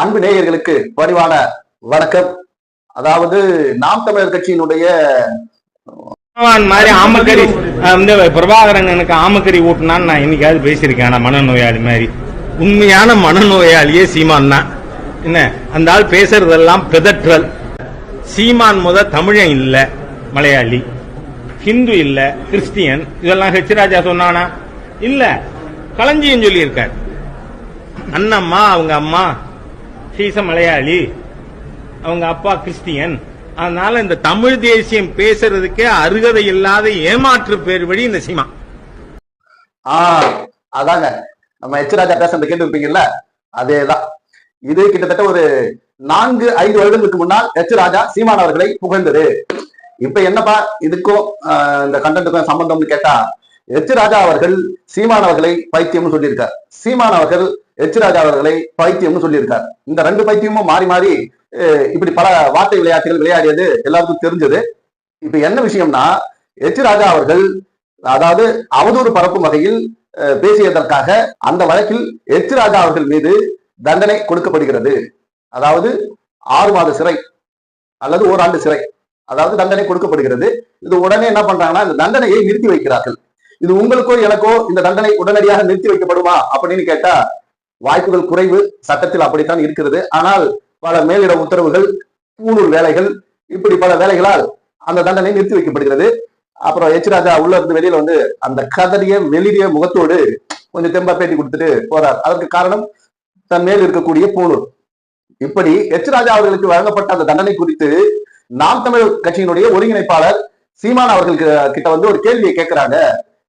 அன்பு நேயர்களுக்கு பணிவான வணக்கம். அதாவது நாம் தமிழர் கட்சியினுடைய மாதிரி ஆமக்கறி வந்து பிரபாகரன் எனக்கு ஆமக்கறி ஊட்டினான்னு நான் இன்னைக்காவது பேசியிருக்கேன். ஆனா மனநோயாளி மாதிரி. உண்மையான மனநோயாளியே சீமான் தான். என்ன? அந்த ஆள் பேசுறதெல்லாம் பிதற்றல். சீமான் முத தமிழன் இல்ல மலையாளி. ஹிந்து இல்ல கிறிஸ்டியன். இதெல்லாம் ஹெச் ராஜா சொன்னானா? இல்ல. களஞ்சியம் சொல்லியிருக்கார். அண்ணம்மா அவங்க அம்மா சீச மலையாளி அவங்க அப்பா கிறிஸ்டியன். அதனால இந்த தமிழ் தேசியம் பேசுறதுக்கே அருகதை இல்லாத ஏமாற்று பேர் வழி இந்த சீமா ஆ அதாங்க. நம்ம எச் ராஜா பேசுறத கேட்டுருப்பீங்கல்ல அதேதான். இது கிட்டத்தட்ட ஒரு நான்கு ஐந்து வருடங்களுக்கு முன்னால் எச் ராஜா சீமான் அவர்களை புகழ்ந்தது. இப்ப என்னப்பா இதுக்கும் இந்த கண்டென்ட்டுக்கும் சம்பந்தம்னு கேட்டா எச் ராஜா அவர்கள் சீமான் அவர்களை பைத்தியம்னு சொல்லியிருக்கார். சீமான் அவர்கள் எச் ராஜா அவர்களை பைத்தியம்னு சொல்லியிருக்கார். இந்த ரெண்டு பைத்தியமும் மாறி மாறி இப்படி பல வார்த்தை விளையாட்டுகள் விளையாடியது எல்லாருக்கும் தெரிஞ்சது. இப்ப என்ன விஷயம்னா எச் ராஜா அவர்கள் அதாவது அவதூறு பரப்பும் வகையில் அஹ், பேசியதற்காக அந்த வழக்கில் எச் ராஜா அவர்கள் மீது தண்டனை கொடுக்கப்படுகிறது. அதாவது ஆறு மாத சிறை அல்லது ஓராண்டு சிறை அதாவது தண்டனை கொடுக்கப்படுகிறது. இது உடனே என்ன பண்றாங்கன்னா இந்த தண்டனையை நிறுத்தி வைக்கிறார்கள். இது உங்களுக்கோ எனக்கோ இந்த தண்டனை உடனடியாக நிறுத்தி வைக்கப்படுமா அப்படின்னு கேட்டா வாய்ப்புகள் குறைவு சட்டத்தில் அப்படித்தான் இருக்கிறது. ஆனால் பல மேலிட உத்தரவுகள் கூலூர் வேலைகள் இப்படி பல வேலைகளால் அந்த தண்டனை நிறுத்தி வைக்கப்படுகிறது. அப்புறம் எச் ராஜா உள்ள இருந்து வெளியில வந்து அந்த கதறிய வெளிரிய முகத்தோடு கொஞ்சம் தெம்பா பேட்டி கொடுத்துட்டு போறார். அதற்கு காரணம் தன் மேல் இருக்கக்கூடிய பூணூர் இப்படி எச் ராஜா அவர்களுக்கு வழங்கப்பட்ட அந்த தண்டனை குறித்து நாம் தமிழ் கட்சியினுடைய ஒருங்கிணைப்பாளர் சீமான் அவர்களுக்கு கிட்ட வந்து ஒரு கேள்வியை கேட்கிறாங்க.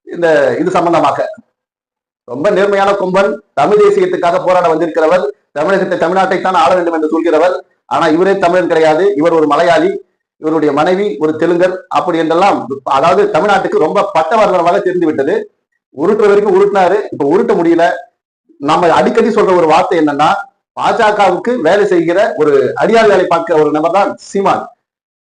இந்த இது சம்பந்தமாக. ரொம்ப நேர்மையான கும்பன் தமிழ் தேசியத்துக்காக போராட வந்திருக்கிறவர் தமிழகத்தை தமிழ்நாட்டை தான் ஆள வேண்டும் என்று சொல்கிறவர். ஆனா இவரே தமிழன் கிடையாது. இவர் ஒரு மலையாளி இவருடைய மனைவி ஒரு தெலுங்கர் அப்படி என்றெல்லாம் அதாவது தமிழ்நாட்டுக்கு ரொம்ப பட்டவர்ணமாக தெரிந்து விட்டது உருட்டுற வரைக்கும் உருட்டினாரு. இப்ப உருட்ட முடியல. நம்ம அடிக்கடி சொல்ற ஒரு வார்த்தை என்னன்னா பாஜகவுக்கு வேலை செய்கிற ஒரு அடியாள் வேலை பார்க்கிற ஒரு நபர் தான் சீமான்.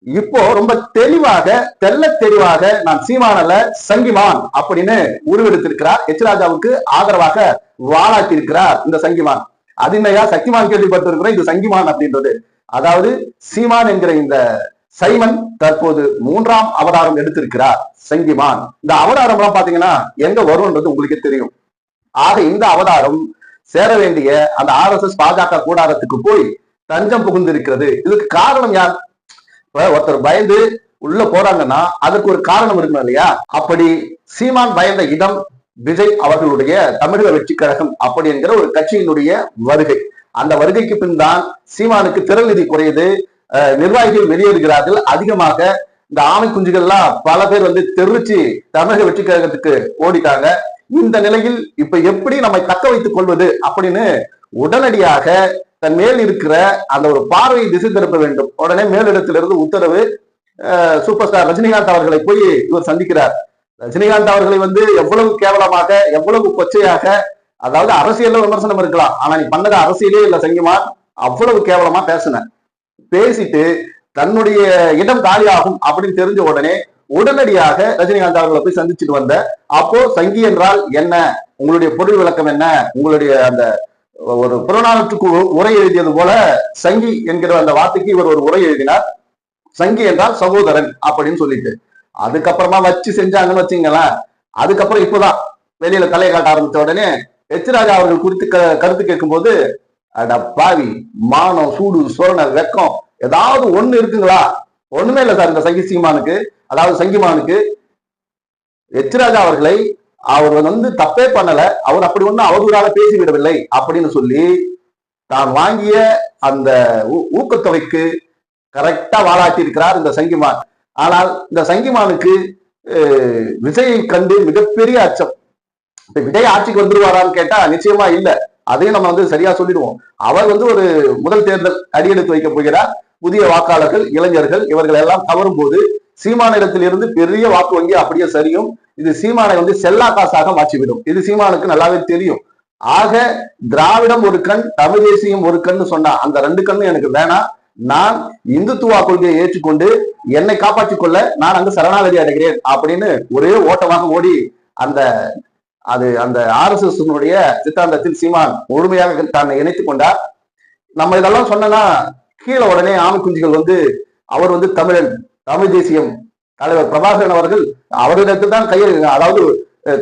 இப்போ ரொம்ப தெளிவாக தெள்ள தெளிவாக நான் சீமானல சங்கிமான் அப்படின்னு உருவெடுத்திருக்கிறார். எச் ராஜாவுக்கு ஆதரவாக வாழாட்டி இருக்கிறார் இந்த சங்கிமான். அதிமையா சக்திமான் கேள்விப்பட்டிருக்கிறோம் இது சங்கிமான் அப்படின்றது. அதாவது சீமான் என்கிற இந்த சைமன் தற்போது மூன்றாம் அவதாரம் எடுத்திருக்கிறார் சங்கிமான். இந்த அவதாரம் எல்லாம் பாத்தீங்கன்னா எங்க வரும்ன்றது உங்களுக்கே தெரியும். ஆக இந்த அவதாரம் சேர வேண்டிய அந்த ஆர் எஸ் எஸ் பாஜக கூடாரத்துக்கு போய் தஞ்சம் புகுந்திருக்கிறது. இதுக்கு காரணம் யார்? இப்ப ஒருத்தர் பயந்து உள்ள போறாங்கன்னா அதுக்கு ஒரு காரணம் இருக்கணும் இல்லையா? அப்படி சீமான் பயந்த இடம் விஜய் அவர்களுடைய தமிழக வெற்றி கழகம் அப்படி என்கிற ஒரு கட்சியினுடைய வருகை. அந்த வருகைக்கு பின் தான் சீமானுக்கு திறன் நிதி குறையுது. நிர்வாகிகள் வெளியேறுகிறார்கள். அதிகமாக இந்த ஆமை குஞ்சுகள்லாம் பல பேர் வந்து தெரிச்சு தமிழக வெற்றி கழகத்துக்கு ஓடிட்டாங்க. இந்த நிலையில் இப்ப எப்படி நம்மை தக்க வைத்துக் கொள்வது அப்படின்னு உடனடியாக தன் மேல் இருக்கிற அந்த ஒரு பார்வையை திசை திருப்ப வேண்டும். உடனே மேலிடத்திலிருந்து உத்தரவு சூப்பர் ஸ்டார் ரஜினிகாந்த் அவர்களை போய் இவர் சந்திக்கிறார். ரஜினிகாந்த் அவர்களை வந்து எவ்வளவு கேவலமாக எவ்வளவு கொச்சையாக அதாவது அரசியல்ல விமர்சனம் இருக்கலாம். ஆனா நீ பண்ணது அரசியலே இல்ல சங்கிமான் அவ்வளவு கேவலமா பேசின. பேசிட்டு தன்னுடைய இடம் காலியாகும் அப்படின்னு தெரிஞ்ச உடனே உடனடியாக ரஜினிகாந்த் அவர்களை போய் சந்திச்சுட்டு வந்த அப்போ சங்கி என்றால் என்ன? உங்களுடைய பொருள் விளக்கம் என்ன? உங்களுடைய அந்த ஒரு புறநானூற்றுக்கு உ- உரை எழுதியது போல சங்கி என்கிற அந்த வார்த்தைக்கு இவர் ஒரு உரை எழுதினார். சங்கி என்றால் சகோதரன் அப்படின்னு சொல்லிட்டு. அதுக்கப்புறமா வச்சு செஞ்சாங்கன்னு வச்சுங்களேன். அதுக்கப்புறம் இப்பதான் வெளியில தலையை காட்ட ஆரம்பித்த உடனே எச் ராஜா அவர்கள் குறித்து க- கருத்து கேட்கும்போது அட பாவி மானம் சூடு சுரண வெக்கம் ஏதாவது ஒண்ணு இருக்குங்களா? ஒண்ணுமே இல்லை சார் இந்த சங்கி சீமானுக்கு அதாவது சங்கிமானுக்கு எச் ராஜா அவர்களை அவர் வந்து தப்பே பண்ணல. அவர் அப்படி ஒன்றும் அவதூறாக பேசிவிடவில்லை அப்படின்னு சொல்லி தான் வாங்கிய அந்த ஊ- ஊக்கத்தொகைக்கு கரெக்டா வாழாட்டி இருக்கிறார் இந்த சங்கிமான். ஆனால் இந்த சங்கிமானுக்கு விஜயை கண்டு மிகப்பெரிய அச்சம். இப்ப விஜய் ஆட்சிக்கு வந்துருவாரான்னு கேட்டா நிச்சயமா இல்ல. அதையும் நம்ம வந்து சரியா சொல்லிடுவோம். அவர் வந்து ஒரு முதல் தேர்தல் அடியெடுத்து வைக்க போகிறார். புதிய வாக்காளர்கள் இளைஞர்கள் இவர்கள் எல்லாம் தவறும் போது சீமானிடத்தில் இருந்து பெரிய வாக்கு வங்கி அப்படியே சரியும். இது சீமானை வந்து செல்லா காசாக மாற்றிவிடும். இது சீமானுக்கு நல்லாவே தெரியும். ஆக திராவிடம் ஒரு கண் தமிழ் தேசியம் ஒரு கண்ணு சொன்னா அந்த ரெண்டு கண்ணும் எனக்கு வேணாம். நான் இந்துத்துவா கொள்கையை ஏற்றுக்கொண்டு என்னை காப்பாற்றிக் கொள்ள நான் அங்கு சரணாகதி அடைகிறேன் அப்படின்னு ஒரே ஓட்டமாக ஓடி அந்த அது அந்த ஆர் எஸ் எஸ் சித்தாந்தத்தில் சீமான் முழுமையாக தன்னை இணைத்துக் கொண்டார். நம்ம இதெல்லாம் சொன்னோம்னா கீழே உடனே ஆமை குஞ்சுகள் வந்து அவர் வந்து தமிழன். தமிழ் தேசியம் தலைவர் பிரபாகரன் அவர்கள் அவரிடத்தில் தான் கையில் அதாவது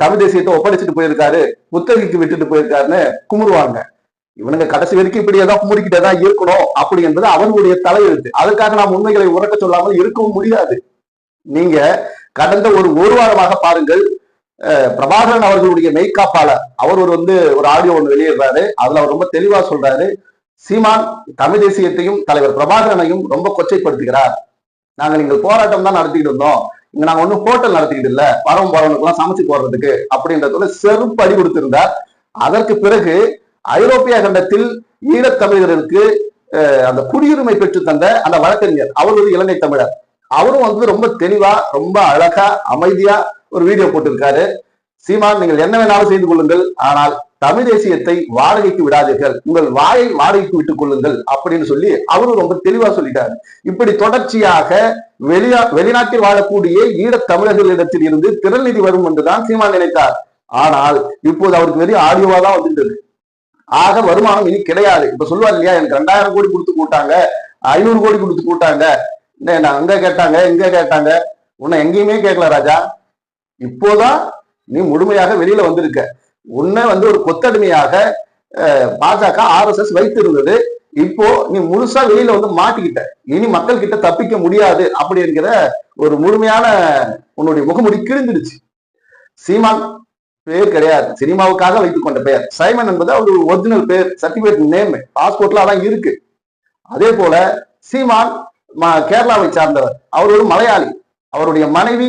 தமிழ் தேசியத்தை ஒப்படைச்சிட்டு போயிருக்காரு புத்தகைக்கு விட்டுட்டு போயிருக்காருன்னு குமுறுவாங்க. இவனுங்க கடைசி வரைக்கும் இப்படியே தான் குமுறிக்கிட்டே தான் இருக்கணும் அப்படி என்பது அவர்களுடைய தலையெழுத்து. அதுக்காக நாம் உண்மைகளை உறக்க சொல்லாமல் இருக்கவும் முடியாது. நீங்க கடந்த ஒரு ஒரு வாரமாக பாருங்கள் பிரபாகரன் அவர்களுடைய மெய்காப்பாளர் அவர் ஒரு வந்து ஒரு ஆடியோ ஒன்று வெளியிடுறாரு. அதுல அவர் ரொம்ப தெளிவா சொல்றாரு சீமான் தமிழ் தேசியத்தையும் தலைவர் பிரபாகரனையும் ரொம்ப கொச்சைப்படுத்துகிறார். நாங்கள் இங்க போராட்டம் தான் நடத்திக்கிட்டு இருந்தோம். இங்க நாங்க ஒண்ணும் ஹோட்டல் நடத்திக்கிட்டு இல்ல. வரவும் போறவனுக்கு சமைச்சு போடுறதுக்கு அப்படின்றதுல செருப்பு அடி கொடுத்திருந்தார். அதற்கு பிறகு ஐரோப்பிய கண்டத்தில் ஈழத்தமிழர்களுக்கு அந்த குடியுரிமை பெற்று தந்த அந்த வழக்கறிஞர் அவர் ஒரு இலங்கை தமிழர். அவரும் வந்து ரொம்ப தெளிவா ரொம்ப அழகா அமைதியா ஒரு வீடியோ போட்டிருக்காரு. சீமான் நீங்கள் என்ன வேணாலும் செய்து கொள்ளுங்கள். ஆனால் தமிழ் தேசியத்தை வாடகைக்கு விடாதீர்கள். உங்கள் வாயை வாடகைக்கு விட்டுக் கொள்ளுங்கள் அப்படின்னு சொல்லி அவரும் ரொம்ப தெளிவா சொல்லிட்டாரு. இப்படி தொடர்ச்சியாக வெளிநா வெளிநாட்டில் வாழக்கூடிய ஈழத் தமிழர்களிடத்தில் இருந்து திறல்நிதி வரும் என்றுதான் சீமான் நினைத்தார். ஆனால் இப்போது அவருக்கு வெறும் ஆடியோவா தான் வந்துட்டது ஆக வருமானம் இனி கிடையாது. இப்ப சொல்லுவார் இல்லையா எனக்கு ரெண்டாயிரம் கோடி கொடுத்து கூட்டாங்க ஐநூறு கோடி கொடுத்து கூட்டாங்க என்ன, நான் அங்க கேட்டாங்க இங்க கேட்டாங்க. உன்னை எங்கேயுமே கேட்கல ராஜா. இப்போதான் நீ முழுமையாக வெளியில வந்திருக்க. உன்னை வந்து ஒரு கொத்தடிமையாக பாஜக ஆர்எஸ்எஸ் வைத்திருந்தது. இப்போ நீ முழுசா வெளியில வந்து மாட்டிக்கிட்ட. இனி மக்கள் கிட்ட தப்பிக்க முடியாது அப்படி என்கிற ஒரு முழுமையான உன்னுடைய முகமுடி கிழிந்துடுச்சு சீமான் பேர் கிடையாது. சினிமாவுக்காக வைத்துக் கொண்ட பெயர். சைமன் என்பது அவருடைய ஒரிஜினல் பேர் சர்டிபிகேட் நேம் பாஸ்போர்ட்ல அதான் இருக்கு. அதே போல சீமான் கேரளாவை சார்ந்தவர். அவர் ஒரு மலையாளி. அவருடைய மனைவி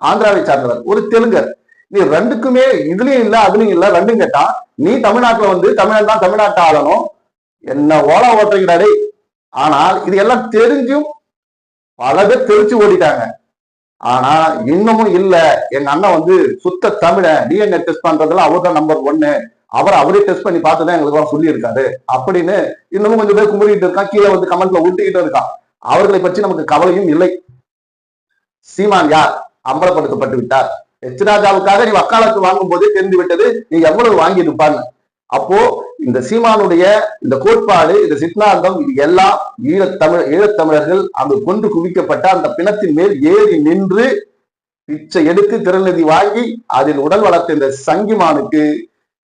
ஆந்திராவை சார்ந்தவர். ஒரு தெலுங்கர். நீ ரெண்டுக்குமே இதுலயும் இல்ல அதுலயும் இல்ல ரெண்டும் கேட்டா நீ தமிழ்நாட்டுல வந்து தமிழன் தான் தமிழ்நாட்டை ஆளணும். என்ன ஓலா ஓட்டுறீங்கடாடே ஆனால் இது எல்லாம் தெரிஞ்சும் பல பேர் தெரிச்சு ஓடிட்டாங்க. ஆனா இன்னமும் இல்ல. எங்க அண்ணன் வந்து சுத்த தமிழன் டிஎன்ஏ டெஸ்ட் பண்றதுல அவர் தான் நம்பர் ஒன்னு அவர் அவரே டெஸ்ட் பண்ணி பார்த்துதான் எங்களுக்கு எல்லாம் சொல்லியிருக்காரு. அப்படின்னு இன்னமும் கொஞ்சம் பேர் கும்பிட்டு இருக்கான் கீழே வந்து கமெண்ட்ல விட்டுக்கிட்டு இருக்கான். அவர்களை பற்றி நமக்கு கவலையும் இல்லை. சீமான் யார்? அம்பலப்படுத்தப்பட்டு விட்டார். எச் ராஜாவுக்காக நீ வக்காலத்து வாங்கும் போதே தெரிந்து விட்டது நீ எவ்வளவு வாங்கி இருப்பாங்க அப்போ இந்த சீமானுடைய இந்த கோட்பாடு இந்த சித்தாந்தம் இது எல்லாம் ஈழத்தமிழ் ஈழத்தமிழர்கள் அங்கு கொண்டு குவிக்கப்பட்ட அந்த பிணத்தின் மேல் ஏறி நின்று பிச்சை எடுத்து திறநிதி வாங்கி அதில் உடல் வளர்த்த இந்த சங்கிமானுக்கு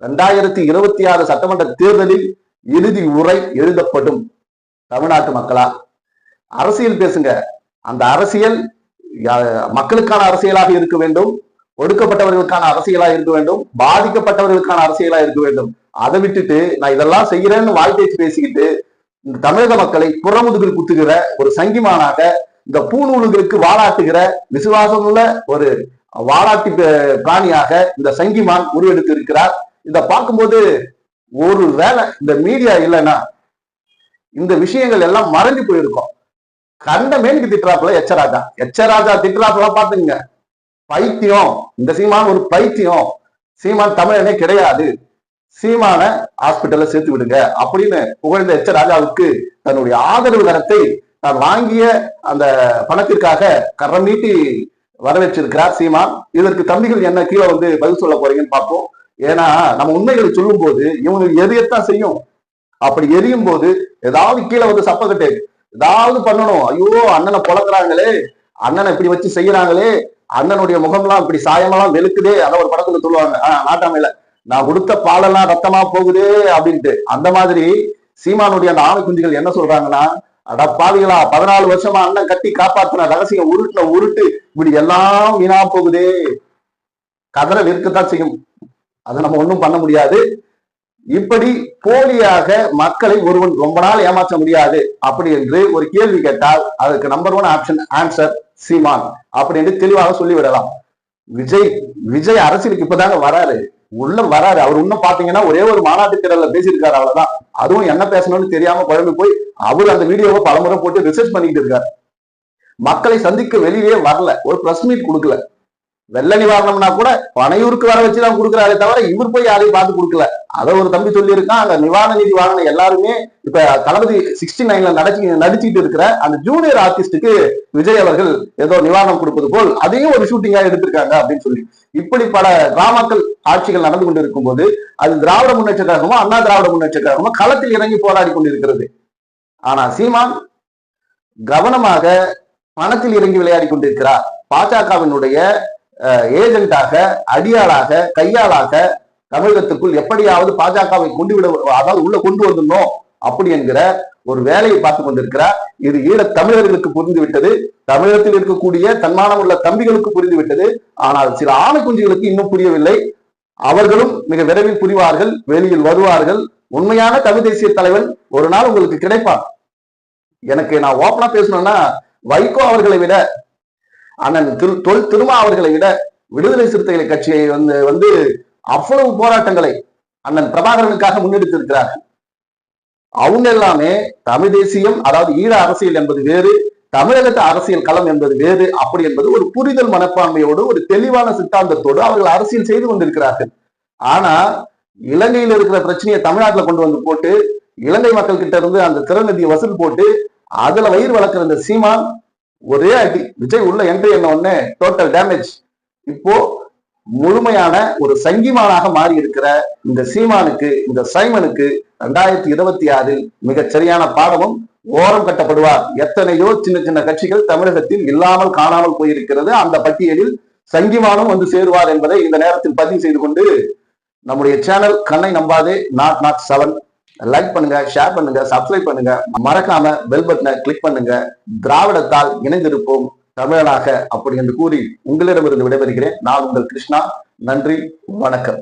இரண்டாயிரத்தி இருபத்தி ஆறு சட்டமன்ற தேர்தலில் இறுதி உரை எழுதப்படும். தமிழ்நாட்டு மக்களா அரசியல் பேசுங்க. அந்த அரசியல் மக்களுக்கான அரசியலாக இருக்க வேண்டும். ஒடுக்கப்பட்டவர்களுக்கான அரசியலா இருக்க வேண்டும் பாதிக்கப்பட்டவர்களுக்கான அரசியலா இருக்க வேண்டும். அதை விட்டுட்டு நான் இதெல்லாம் செய்யறேன்னு வாய் பேசிக்கிட்டு இந்த தமிழக மக்களை புறமுதுகில் குத்துகிற ஒரு சங்கிமானாக இந்த பூநூல்களுக்கு வாழாட்டுகிற விசுவாசமுள்ள ஒரு வாழாட்டி பிராணியாக இந்த சங்கிமான் உருவெடுத்து இருக்கிறார் இத பார்க்கும்போது ஒரு வேலை இந்த மீடியா இல்லைன்னா இந்த விஷயங்கள் எல்லாம் மறைஞ்சு போயிருக்கும். கண்ட மேனுக்கு திட்டுறாப்புல எச்சராஜா எச்சராஜா திட்டுறாப்புல பாத்துங்க பைத்தியம். இந்த சீமான் ஒரு பைத்தியம். சீமான் தமிழனே கிடையாது. சீமான ஹாஸ்பிட்டல்ல சேர்த்து விடுங்க. அப்படின்னு புகழ்ந்த எச்ச ராஜாவுக்கு தன்னுடைய ஆதரவு கரத்தை தான் வாங்கிய அந்த பணத்திற்காக கரம் நீட்டி வரவேற்றிருக்கிறார் சீமான். இதற்கு தம்பிகள் என்ன கீழே வந்து பதில் சொல்ல போறீங்கன்னு பார்ப்போம். ஏன்னா நம்ம உண்மைகளை சொல்லும் போது இவங்க எரியத்தான் செய்யும்? அப்படி எரியும் போது ஏதாவது கீழே வந்து சப்பக்கட்டு. ஏதாவது பண்ணணும். ஐயோ அண்ணனை பொழக்கிறாங்களே அண்ணனை இப்படி வச்சு செய்யறாங்களே. அண்ணனுடைய முகம்லாம் இப்படி சாயமெல்லாம் வெளுக்குதே அதான் ஒரு படத்துல சொல்லுவாங்க. ஆஹ் நாட்டாமையில. நான் கொடுத்த பாலெல்லாம் ரத்தமா போகுதே அப்படின்ட்டு. அந்த மாதிரி சீமானுடைய அந்த ஆணை குஞ்சுகள் என்ன சொல்றாங்கன்னா அட பாவிகளா பதினாலு வருஷமா அண்ணன் கட்டி காப்பாத்தின ரகசியம் உருட்டுல உருட்டு இப்படி எல்லாம் வீணா போகுதே. கதரை வெறுக்கத்தான் செய்யும். அதை நம்ம ஒண்ணும் பண்ண முடியாது. இப்படி போலியாக மக்களை ஒருவன் ரொம்ப நாள் ஏமாற்ற முடியாது. அப்படி என்று ஒரு கேள்வி கேட்டால் அதுக்கு number one option answer Seeman. அப்படி என்று தெளிவாக சொல்லிவிடலாம். விஜய் விஜய் அரசியலுக்கு இப்பதாங்க வராரு. உள்ள வராரு. அவர் இன்னும் பாத்தீங்கன்னா ஒரே ஒரு மாநாட்டு திடல்ல பேசியிருக்காரு அவ்வளவுதான். அதுவும் என்ன பேசணும்னு தெரியாம குழம்பு போய் அவர் அந்த வீடியோவை பலமுறை போட்டு ரிசர்ச் பண்ணிட்டு இருக்காரு. மக்களை சந்திக்க வெளியே வரல. ஒரு பிரஸ் மீட் கொடுக்கல. வெள்ள நிவாரணம்னா கூட பனையூருக்கு வர வச்சு தான் கொடுக்குறாரே தவிர இவர் போய் யாரையும் பார்த்து கொடுக்கல. அதை ஒரு தம்பி சொல்லியிருக்கான் அந்த நிவாரண நிதி வாங்கின எல்லாருமே இப்ப தளபதி சிக்ஸ்டி நைன்ல நடிச்சு நடிச்சுட்டு இருக்கிற அந்த ஜூனியர் ஆர்டிஸ்டுக்கு விஜய் அவர்கள் ஏதோ நிவாரணம் கொடுப்பது போல் அதையும் ஒரு ஷூட்டிங்கா எடுத்திருக்காங்க அப்படின்னு சொல்லி. இப்படி பல டிராமாக்கள் ஆட்சிகள் நடந்து கொண்டிருக்கும் போது அது திராவிட முன்னேற்ற கழகமோ அண்ணா திராவிட முன்னேற்ற கழகமோ களத்தில் இறங்கி போராடி கொண்டிருக்கிறது. ஆனா சீமான் கவனமாக பணத்தில் இறங்கி விளையாடி கொண்டிருக்கிறார். பாஜகவினுடைய ஏஜென்டாக அடியாளாக கையாளாக தமிழகத்துக்குள் எப்படியாவது பாஜகவை கொண்டு விட அதாவது உள்ள கொண்டு வந்துடணும் அப்படி என்கிற ஒரு வேலையை பார்த்து கொண்டிருக்கிறார். இது ஈழத் தமிழர்களுக்கு புரிந்து விட்டது. தமிழகத்தில் இருக்கக்கூடிய தன்மானம் உள்ள தம்பிகளுக்கு புரிந்து விட்டது. ஆனால் சில ஆணை குஞ்சுகளுக்கு இன்னும் புரியவில்லை. அவர்களும் மிக விரைவில் புரிவார்கள் வெளியில் வருவார்கள். உண்மையான தமிழ் தேசிய தலைவன் ஒரு நாள் உங்களுக்கு கிடைப்பான் எனக்கு நான் ஓப்பனா பேசணும்னா வைகோ அவர்களை விட ஆனால் திரு தொல் திருமாவர்களை விட விடுதலை சிறுத்தைகள் கட்சியை வந்து வந்து அவ்வளவு போராட்டங்களை அண்ணன் பிரபாகரனுக்காக முன்னெடுத்திருக்கிறார்கள் அவங்க எல்லாமே தமிழ் தேசியம் அதாவது ஈழ அரசியல் என்பது வேறு தமிழகத்து அரசியல் களம் என்பது வேறு அப்படி என்பது ஒரு புரிதல் மனப்பான்மையோடு ஒரு தெளிவான சித்தாந்தத்தோடு அவர்கள் அரசியல் செய்து கொண்டிருக்கிறார்கள். ஆனா இலங்கையில் இருக்கிற பிரச்சனையை தமிழ்நாட்டில் கொண்டு வந்து போட்டு இலங்கை மக்கள் கிட்ட இருந்து அந்த திறநிதியை வசூல் போட்டு அதுல வயிறு வளர்க்குற இந்த சீமான் ஒரே அடி விஜய் உள்ள என்ட்ரி என்ன ஒண்ணு டோட்டல் டேமேஜ் இப்போ முழுமையான ஒரு சங்கிமானாக மாறி இருக்கிற இந்த சீமானுக்கு இந்த சைமனுக்கு ரெண்டாயிரத்தி இருபத்தி ஆறில் மிகச் சரியான பாடமும் ஓரம் கட்டப்படுவார். எத்தனையோ சின்ன சின்ன கட்சிகள் தமிழகத்தில் இல்லாமல் காணாமல் போயிருக்கிறது. அந்த பட்டியலில் சங்கிமானும் வந்து சேருவார் என்பதை இந்த நேரத்தில் பதிவு செய்து கொண்டு நம்முடைய சேனல் கண்ணை நம்பாதே நாட் நாட் செவன் லைக் பண்ணுங்க ஷேர் பண்ணுங்க சப்ஸ்கிரைப் பண்ணுங்க. மறக்காம பெல் பட்டனை கிளிக் பண்ணுங்க. திராவிடத்தால் இணைந்திருப்போம் தமிழனாக அப்படி என்று கூறி உங்களிடமிருந்து விடைபெறுகிறேன். நான் உங்கள் கிருஷ்ணா. நன்றி வணக்கம்.